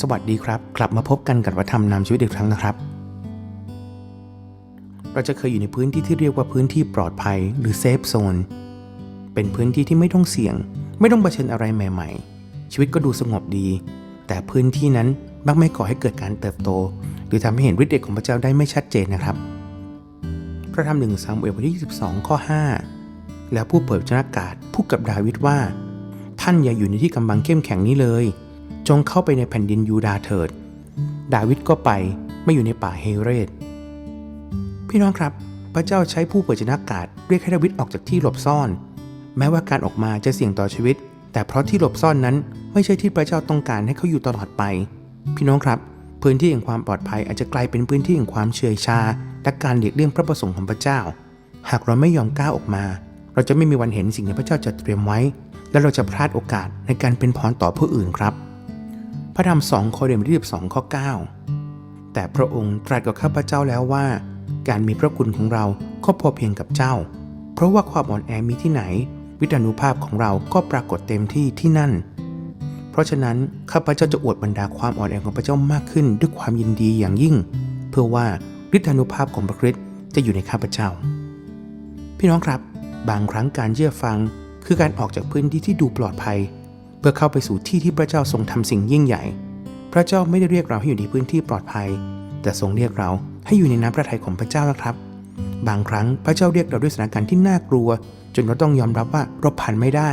สวัสดีครับ กลับมาพบกันกับวัฒนธรรมนำชีวิตอีกครั้งนะครับ เราจะเคยอยู่ในพื้นที่ที่เรียกว่าพื้นที่ปลอดภัย หรือเซฟโซน เป็นพื้นที่ที่ไม่ต้องเสี่ยง ไม่ต้องเผชิญอะไรใหม่ ๆ ชีวิตก็ดูสงบดี แต่พื้นที่นั้นมักไม่ก่อให้เกิดการเติบโต หรือทำให้เห็นฤทธิ์เดชของพระเจ้าได้ไม่ชัดเจนนะครับพระธรรมหนึ่งซามูเอลบทที่22ข้อ5 แล้วผู้เปิดชนากาศพูดกับดาวิดว่า ท่านอย่าอยู่ในที่กำบังเข้มแข็งนี้เลย จงเข้าไปในแผ่นดินยูดาเถิด ดาวิดก็ไปไม่อยู่ในป่าเฮเรตพี่น้องครับ พระเจ้าใช้ผู้เปิดชนากาศเรียกให้ดาวิดออกจากที่หลบซ่อน แม้ว่าการออกมาจะเสี่ยงต่อชีวิต แต่เพราะที่หลบซ่อนนั้นไม่ใช่ที่พระเจ้าต้องการให้เขาอยู่ตลอดไป พี่น้องครับ พื้นที่แห่งความปลอดภัยอาจจะกลายเป็นพื้นที่แห่งความเฉยชา และการเลียกเลี่ยงพระประสงค์ของพระเจ้า หากเราไม่ยอมก้าวออกมา เราจะไม่มีวันเห็นสิ่งที่พระเจ้าจัดเตรียมไว้ และเราจะพลาดโอกาสในการเป็นพรต่อผู้อื่นครับ พระธรรมสองโครินธ์บทที่12ข้อ 9 แต่พระองค์ตรัสกับข้าพเจ้าแล้วว่า การมีพระคุณของเราก็พอเพียงกับเจ้า เพราะว่าความอ่อนแอมีที่ไหน วิทยานุภาพของเราก็ปรากฏเต็มที่ที่นั่น เพราะฉะนั้นข้าพเจ้าจะอวดบรรดาความอ่อนแอของพระเจ้ามากขึ้นด้วยความยินดีอย่างยิ่ง เพื่อว่าฤทธานุภาพของพระคริสต์จะอยู่ในข้าพเจ้า พี่น้องครับ บางครั้งการเชื่อฟังคือการออกจากพื้นที่ที่ดูปลอดภัย พื่อเข้าไปสู่ที่ที่พระเจ้าทรงทำสิ่งยิ่งใหญ่ พระเจ้าไม่ได้เรียกเราให้อยู่ในพื้นที่ปลอดภัย แต่ทรงเรียกเราให้อยู่ในน้ำพระทัยของพระเจ้านะครับ บางครั้งพระเจ้าเรียกเราด้วยสถานการณ์ที่น่ากลัว จนเราต้องยอมรับว่าเราผ่านไม่ได้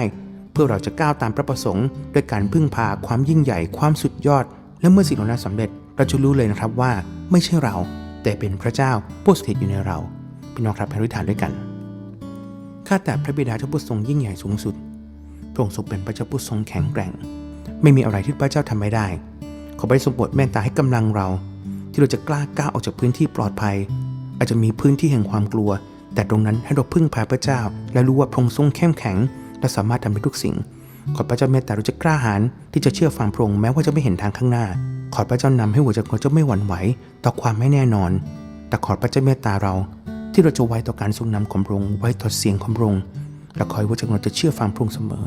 เพื่อเราจะก้าวตามพระประสงค์ด้วยการพึ่งพาความยิ่งใหญ่ ความสุดยอด และเมื่อสิ่งเหล่านั้นสำเร็จเราจะรู้เลยนะครับว่าไม่ใช่เรา แต่เป็นพระเจ้าผู้สถิตอยู่ในเราพี่น้องครับให้อธิษฐานด้วยกันข้าแต่พระบิดาเจ้าผู้ทรงยิ่งใหญ่สูงสุด พระองค์ทรงเป็นพระเจ้าผู้ทรงแข็งแกร่ง ไม่มีอะไรที่พระเจ้าทำไม่ได้ ขอพระทรงโปรดเมตตาให้กำลังเรา ที่เราจะกล้าก้าวออกจากพื้นที่ปลอดภัย อาจจะมีพื้นที่แห่งความกลัว แต่ตรงนั้นให้เราพึ่งพาพระเจ้า และรู้ว่าพระองค์ทรงเข้มแข็ง และสามารถทำได้ทุกสิ่ง ขอพระเจ้าเมตตาเราจะกล้าหาญที่จะเชื่อฟังพระองค์แม้ว่าจะไม่เห็นทางข้างหน้า ขอพระเจ้านำให้หัวใจของเราจะไม่หวั่นไหวต่อความไม่แน่นอน แต่ขอพระเจ้าเมตตาเรา ที่เราจะไว้ต่อการทรงนำของพระองค์ไว้ต่อเสียงของพระองค์ และขอให้หัวจของเราจะเชื่อฟังพระองค์เสมอ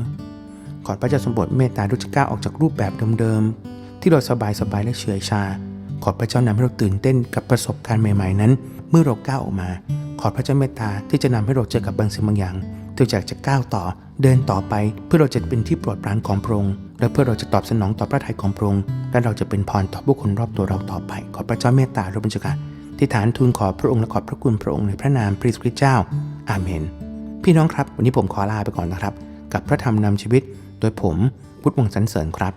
ขอพระเจ้าทรงโปรดเมตตาเราจก้าออกจากรูปแบบเดิมๆ ที่เราสบายๆและเฉอยชา ขอพระเจ้านำให้เราตื่นเต้นกับประสบการณ์ใหม่ๆนั้น เมื่อเราก้าวออกมา ขอพระเจ้าเมตตาที่จะนำให้เราเจอกับบางสิ่งบางอย่างที่าอยากจะก้าวต่อเดินต่อไป เพื่อเราจะเป็นที่โปรดปรานของพระองค์และเพื่อเราจะตอบสนองต่อพระทัยของพระองค์และเราจะเป็นพรต่อผู้คนรอบตัวเราต่อไป ขอพระเจ้าเมตตาเราเป็นเจ้าค่ะที่ฐานทูลขอพระองค์และขอบพระคุณพระองค์ในพระนามพระคริสต์เจ้า อาเมน พี่น้องครับ วันนี้ผมขอลาไปก่อนนะครับ กับพระธรรมนำชีวิต โดยผมพุทธวงศ์สันเสริญครับ